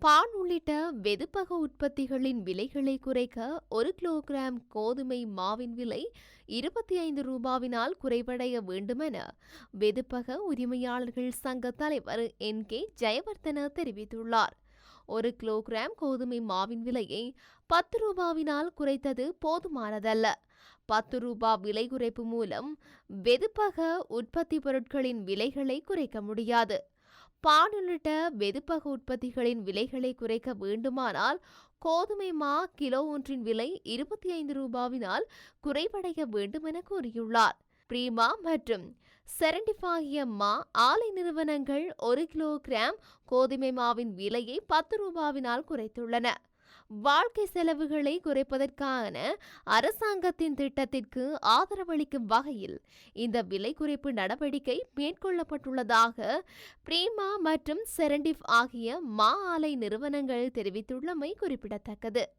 பான் உள்ளிட்ட வெதுப்பக உற்பத்திகளின் விலைகளை குறைக்க ஒரு கிலோகிராம் கோதுமை மாவின் விலை இருபத்தி ஐந்து ரூபாவினால் குறைவடைய வேண்டுமென வெதுப்பக உரிமையாளர்கள் சங்க தலைவர் என். கே. ஜெயவர்தன தெரிவித்துள்ளார். ஒரு கிலோகிராம் கோதுமை மாவின் விலையை பத்து ரூபாவினால் குறைத்தது போதுமானதல்ல. பத்து ரூபா விலை குறைப்பு மூலம் வெதுப்பக உற்பத்தி பொருட்களின் விலைகளை குறைக்க முடியாது. பால் உள்ளிட்ட வெதுப்பக உற்பத்திகளின் விலைகளை குறைக்க வேண்டுமானால் கோதுமை மா கிலோ ஒன்றின் விலை இருபத்தி ஐந்து ரூபாவினால் குறைவடைய வேண்டும் என கூறியுள்ளார். பிரீமா மற்றும் செரண்டிஃபாகிய மா ஆலை நிறுவனங்கள் ஒரு கிலோகிராம் கோதுமை மாவின் விலையை பத்து ரூபாவினால் குறைத்துள்ளன. வாழ்க்கை செலவுகளை குறைப்பதற்கான அரசாங்கத்தின் திட்டத்திற்கு ஆதரவளிக்கும் வகையில் இந்த விலை குறைப்பு நடவடிக்கை மேற்கொள்ளப்பட்டுள்ளதாக பிரேமா மற்றும் செரண்டிஃப் ஆகிய மா ஆலை நிறுவனங்கள் தெரிவித்துள்ளமை குறிப்பிடத்தக்கது.